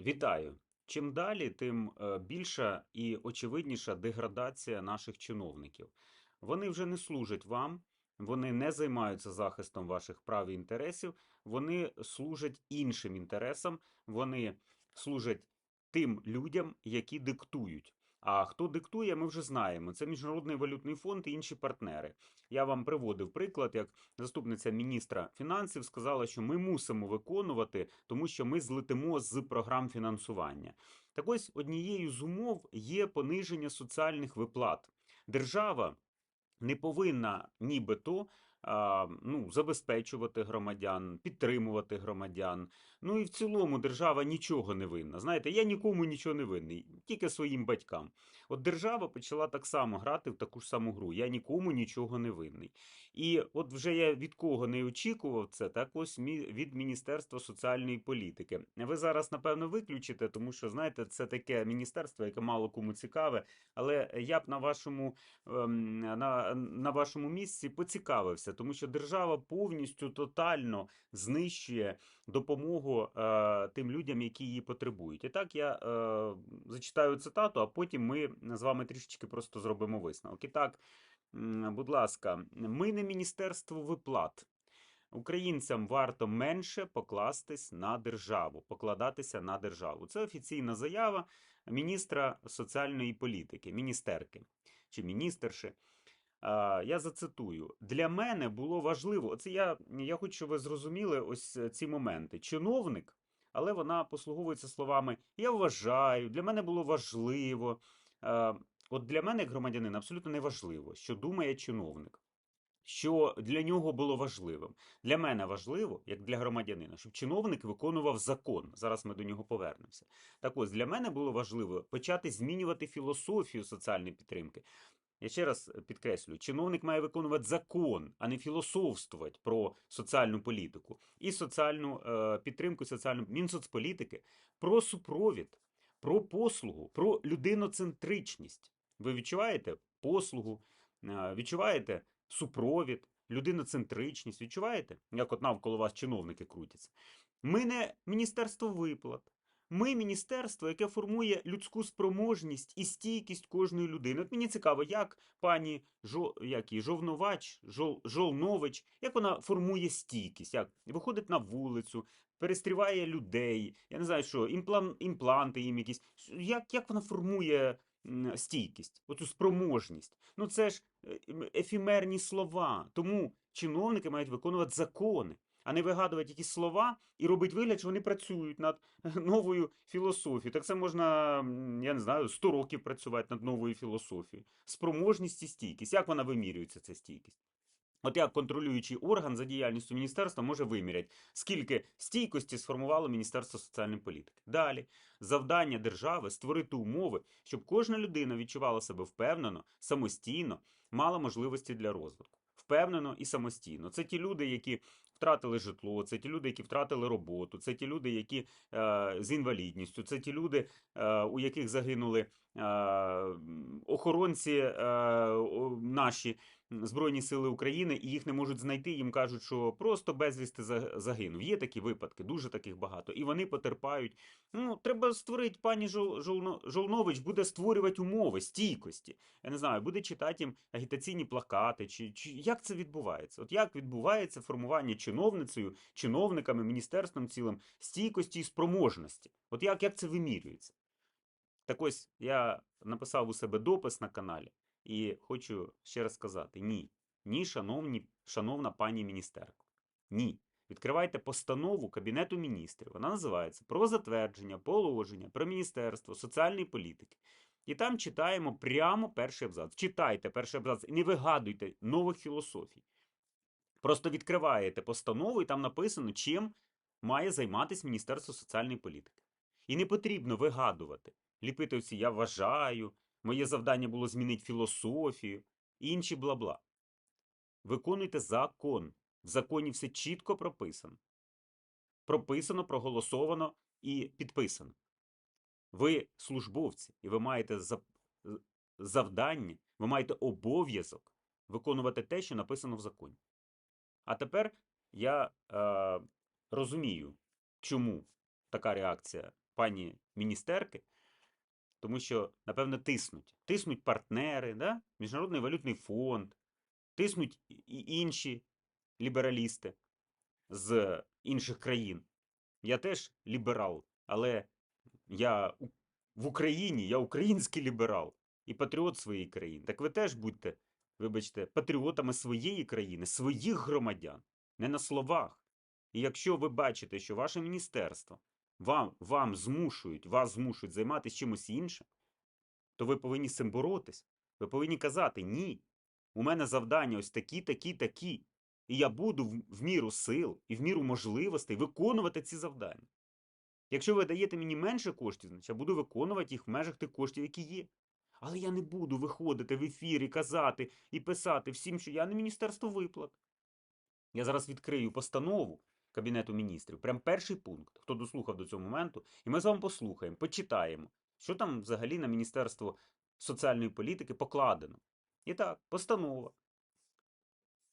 Вітаю! Чим далі, тим е, більша і очевидніша деградація наших чиновників. Вони вже не служать вам, вони не займаються захистом ваших прав і інтересів, вони служать іншим інтересам, вони служать тим людям, які диктують. А хто диктує, ми вже знаємо. Це Міжнародний валютний фонд і інші партнери. Я вам приводив приклад, як заступниця міністра фінансів сказала, що ми мусимо виконувати, тому що ми злетимо з програм фінансування. Так ось однією з умов є пониження соціальних виплат. Держава не повинна нібито ну, забезпечувати громадян, підтримувати громадян. Ну і в цілому держава нічого не винна. Знаєте, я нікому нічого не винний, тільки своїм батькам. От держава почала так само грати в таку ж саму гру. Я нікому нічого не винний. І от вже я від кого не очікував це, так ось від Міністерства соціальної політики. Ви зараз, напевно, виключите, тому що знаєте, це таке міністерство, яке мало кому цікаве. Але я б на вашому ем, на, на вашому місці поцікавився, тому що держава повністю тотально знищує допомогу е, тим людям, які її потребують. І так я е, зачитаю цитату, а потім ми з вами трішечки просто зробимо висновок. І так, будь ласка, ми не міністерство виплат. Українцям варто менше покластись на державу, покладатися на державу. Це офіційна заява міністра соціальної політики, міністерки чи міністерши. А, Я зацитую: для мене було важливо. Оце я, я хочу, щоб ви зрозуміли ось е, ці моменти. Чиновник, але вона послуговується словами Я вважаю, для мене було важливо. От для мене, як громадянина, абсолютно не важливо, що думає чиновник. Що для нього було важливим. Для мене важливо, як для громадянина, щоб чиновник виконував закон. Зараз ми до нього повернемося. Так ось для мене було важливо почати змінювати філософію соціальної підтримки. Я ще раз підкреслюю, чиновник має виконувати закон, а не філософствувати про соціальну політику і соціальну е, підтримку, соціальну мінсоцполітики, про супровід, про послугу, про людиноцентричність. Ви відчуваєте послугу, е, відчуваєте супровід, людиноцентричність, відчуваєте, як от навколо вас чиновники крутяться. Ми не міністерство виплат. Ми міністерство, яке формує людську спроможність і стійкість кожної людини. От мені цікаво, як пані Жо, як її, Жовновач, Жол, Жолнович, як вона формує стійкість, як виходить на вулицю, перестріває людей, я не знаю, що, імплан, імпланти їм якісь. Як, як вона формує стійкість, оцю спроможність? Ну це ж е, ефімерні слова. Тому чиновники мають виконувати закони а не вигадувати якісь слова і робити вигляд, що вони працюють над новою філософією. Так це можна, я не знаю, 100 років працювати над новою філософією. Спроможність і стійкість. Як вона вимірюється, ця стійкість? От як контролюючий орган за діяльністю міністерства може виміряти, скільки стійкості сформувало Міністерство соціальної політики. Далі завдання держави створити умови, щоб кожна людина відчувала себе впевнено, самостійно, мала можливості для розвитку. Впевнено і самостійно. Це ті люди, які втратили житло, це ті люди, які втратили роботу, це ті люди, які е, з інвалідністю, це ті люди, е, у яких загинули охоронці е, наші Збройні Сили України, і їх не можуть знайти. Їм кажуть, що просто безвісти загинув. Є такі випадки, дуже таких багато, і вони потерпають. Ну, треба створити, пані Жол, Жолнович буде створювати умови стійкості. Я не знаю, буде читати їм агітаційні плакати, чи, чи як це відбувається? От як відбувається формування чиновницею, чиновниками, міністерством цілим стійкості і спроможності? От як, як це вимірюється? Так ось я написав у себе допис на каналі і хочу ще раз сказати: ні, ні, шановні, шановна пані міністерко, ні. Відкривайте постанову Кабінету міністрів. Вона називається Про затвердження положення про Міністерство соціальної політики. І там читаємо прямо перший абзац. Читайте перший абзац і не вигадуйте нових філософій. Просто відкриваєте постанову, і там написано, чим має займатися Міністерство соціальної політики. І не потрібно вигадувати, ліпити я вважаю, моє завдання було змінити філософію і інші бла-бла. Виконуйте закон. В законі все чітко прописано. Прописано, проголосовано і підписано. Ви службовці, і ви маєте завдання, ви маєте обов'язок виконувати те, що написано в законі. А тепер я е, розумію, чому така реакція пані міністерки, тому що, напевно, тиснуть. Тиснуть партнери, да? Міжнародний валютний фонд, тиснуть і- інші лібералісти з інших країн. Я теж ліберал, але я в Україні, я український ліберал і патріот своєї країни. Так ви теж будьте, вибачте, патріотами своєї країни, своїх громадян, не на словах. І якщо ви бачите, що ваше міністерство вам, вам змушують, вас змушують займатися чимось іншим, то ви повинні з цим боротись. Ви повинні казати ні. У мене завдання ось такі, такі, такі. І я буду в, в міру сил і в міру можливостей виконувати ці завдання. Якщо ви даєте мені менше коштів, значить я буду виконувати їх в межах тих коштів, які є. Але я не буду виходити в ефір і казати і писати всім, що я не Міністерство виплат. Я зараз відкрию постанову Кабінету міністрів, прям перший пункт, хто дослухав до цього моменту, і ми з вами послухаємо, почитаємо, що там взагалі на Міністерство соціальної політики покладено. І так, постанова.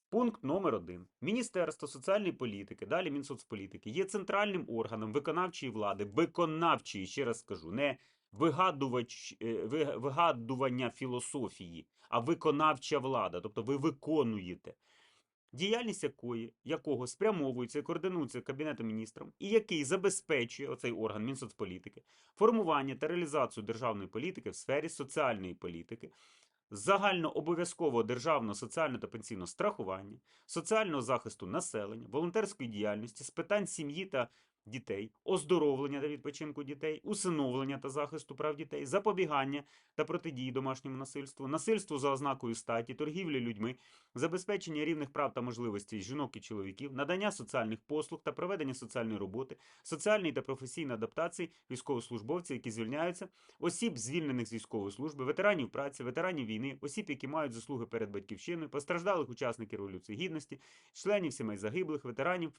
Пункт номер один. Міністерство соціальної політики, далі Мінсоцполітики, є центральним органом виконавчої влади, виконавчої, ще раз скажу, не вигадувач, е, вигадування філософії, а виконавча влада. Тобто ви виконуєте діяльність якої, якого спрямовується і координується Кабінетом міністром, і який забезпечує оцей орган Мінсоцполітики формування та реалізацію державної політики в сфері соціальної політики, загальнообов'язкового державного соціального та пенсійного страхування, соціального захисту населення, волонтерської діяльності з питань сім'ї та дітей, оздоровлення та відпочинку дітей, усиновлення та захисту прав дітей, запобігання та протидії домашньому насильству, насильству за ознакою статі, торгівлі людьми, забезпечення рівних прав та можливостей жінок і чоловіків, надання соціальних послуг та проведення соціальної роботи, соціальної та професійної адаптації військовослужбовців, які звільняються, осіб, звільнених з військової служби, ветеранів праці, ветеранів війни, осіб, які мають заслуги перед батьківщиною, постраждалих учасників Революції Гідності, членів сімей загиблих, ветеранів.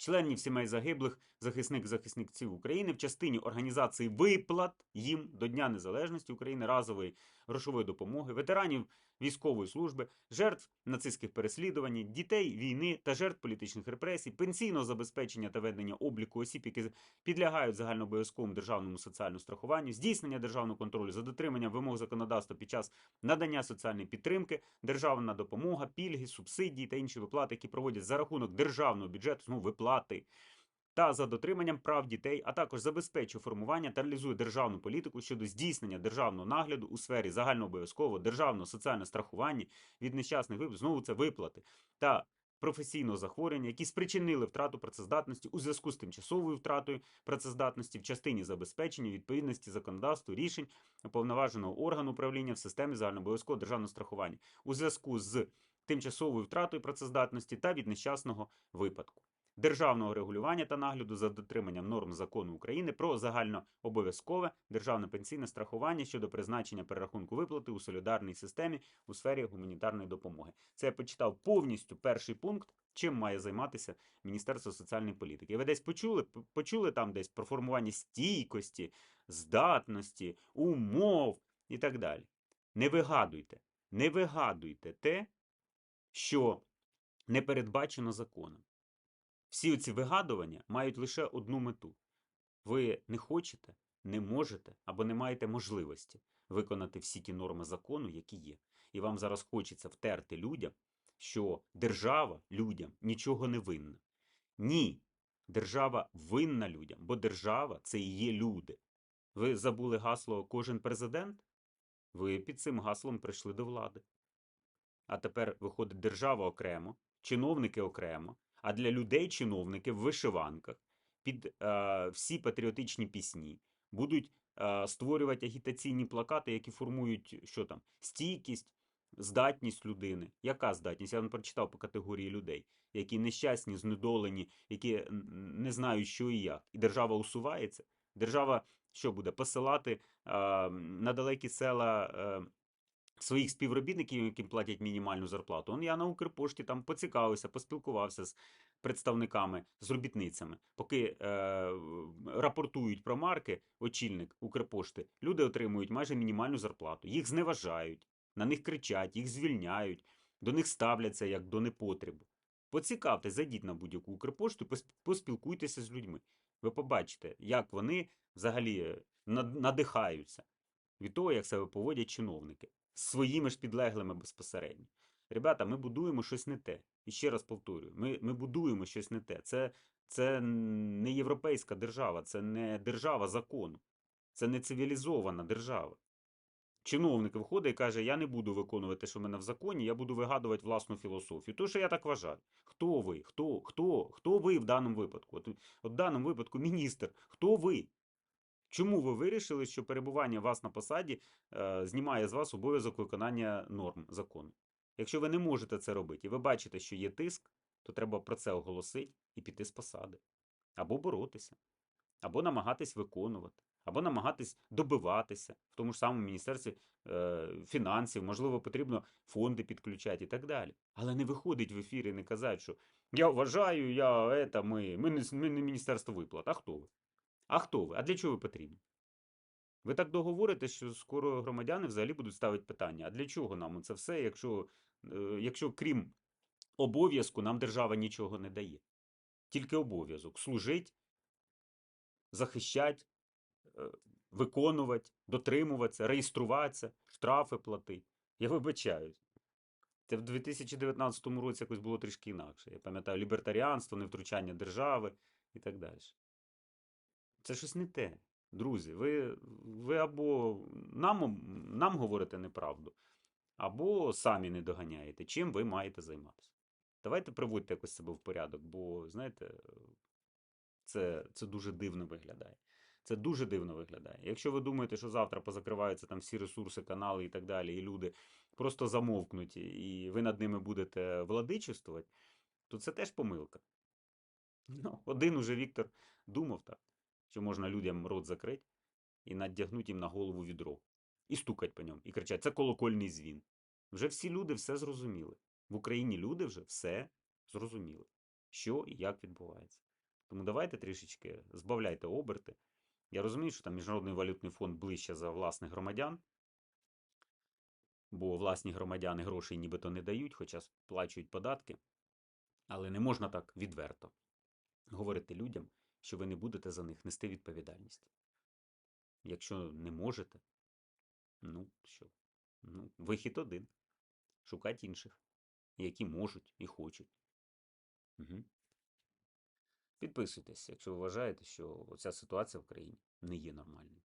Членів сімей загиблих захисник захисників України в частині організації виплат їм до Дня Незалежності України разової грошової допомоги, ветеранів військової служби, жертв нацистських переслідувань, дітей війни та жертв політичних репресій, пенсійного забезпечення та ведення обліку осіб, які підлягають загальнообов'язковому державному соціальному страхуванню, здійснення державного контролю за дотриманням вимог законодавства під час надання соціальної підтримки, державна допомога, пільги, субсидії та інші виплати, які проводять за рахунок державного бюджету, ну, виплати. Та за дотриманням прав дітей, а також забезпечує формування та реалізує державну політику щодо здійснення державного нагляду у сфері загальнообов'язкового державного соціального страхування від нещасних випадків, знову це виплати та професійного захворювання, які спричинили втрату працездатності у зв'язку з тимчасовою втратою працездатності в частині забезпечення відповідності законодавству рішень уповноваженого органу управління в системі загальнообов'язкового державного страхування у зв'язку з тимчасовою втратою працездатності та від нещасного випадку. Державного регулювання та нагляду за дотриманням норм закону України про загальнообов'язкове державне пенсійне страхування щодо призначення перерахунку виплати у солідарній системі у сфері гуманітарної допомоги. Це я почитав повністю перший пункт, чим має займатися Міністерство соціальної політики. І ви десь почули, почули там десь про формування стійкості, здатності, умов і так далі. Не вигадуйте, не вигадуйте те, що не передбачено законом. Всі ці вигадування мають лише одну мету. Ви не хочете, не можете або не маєте можливості виконати всі ті норми закону, які є. І вам зараз хочеться втерти людям, що держава людям нічого не винна. Ні, держава винна людям, бо держава це і є люди. Ви забули гасло кожен президент? Ви під цим гаслом прийшли до влади. А тепер виходить держава окремо, чиновники окремо, а для людей чиновники в вишиванках під е, всі патріотичні пісні будуть е, створювати агітаційні плакати, які формують що там, стійкість, здатність людини. Яка здатність? Я вам прочитав по категорії людей, які нещасні, знедолені, які не знають, що і як. І держава усувається. Держава що буде посилати е, на далекі села. Е, своїх співробітників, яким платять мінімальну зарплату. Он я на Укрпошті там поцікавився, поспілкувався з представниками, з робітницями. Поки е, рапортують про марки, очільник Укрпошти, люди отримують майже мінімальну зарплату. Їх зневажають, на них кричать, їх звільняють, до них ставляться як до непотребу. Поцікавте, зайдіть на будь-яку Укрпошту, пос- поспілкуйтеся з людьми. Ви побачите, як вони взагалі е, надихаються від того, як себе поводять чиновники своїми ж підлеглими безпосередньо. Ребята, ми будуємо щось не те. І ще раз повторюю: ми, ми будуємо щось не те. Це, це не європейська держава, це не держава закону, це не цивілізована держава. Чиновник виходить і каже: Я не буду виконувати, що в мене в законі, я буду вигадувати власну філософію. То, що я так вважаю. Хто ви? Хто? Хто? Хто ви в даному випадку? От, от в даному випадку міністр. Хто ви? Чому ви вирішили, що перебування вас на посаді е, знімає з вас обов'язок виконання норм закону? Якщо ви не можете це робити, і ви бачите, що є тиск, то треба про це оголосити і піти з посади. Або боротися, або намагатись виконувати, або намагатись добиватися в тому ж самому міністерстві е, фінансів, можливо, потрібно фонди підключати і так далі. Але не виходить в ефір і не казати, що я вважаю, я это, ми, ми, не, ми не міністерство виплат. А хто ви? А хто ви? А для чого ви потрібні? Ви так договорите, що скоро громадяни взагалі будуть ставити питання: а для чого нам це все, якщо, е, якщо крім обов'язку нам держава нічого не дає? Тільки обов'язок служить, захищати, е, виконувати, дотримуватися, реєструватися, штрафи платити. Я вибачаюсь. Це в 2019 році якось було трішки інакше. Я пам'ятаю, лібертаріанство, невтручання держави і так далі. Це щось не те. Друзі, ви, ви або нам, нам говорите неправду, або самі не доганяєте, чим ви маєте займатися. Давайте приводьте якось себе в порядок, бо, знаєте, це, це дуже дивно виглядає. Це дуже дивно виглядає. Якщо ви думаєте, що завтра позакриваються там всі ресурси, канали і так далі, і люди просто замовкнуть, і ви над ними будете владичествувати, то це теж помилка. Ну, один уже Віктор думав так, що можна людям рот закрити і надягнути їм на голову відро, і стукать по ньому, і кричать: це колокольний дзвін. Вже всі люди все зрозуміли. В Україні люди вже все зрозуміли, що і як відбувається. Тому давайте трішечки збавляйте оберти. Я розумію, що там Міжнародний валютний фонд ближче за власних громадян, бо власні громадяни грошей нібито не дають, хоча сплачують податки. Але не можна так відверто говорити людям, що ви не будете за них нести відповідальність. Якщо не можете, ну що? Ну, вихід один. Шукати інших, які можуть і хочуть. Угу. Підписуйтесь, якщо ви вважаєте, що ця ситуація в країні не є нормальною.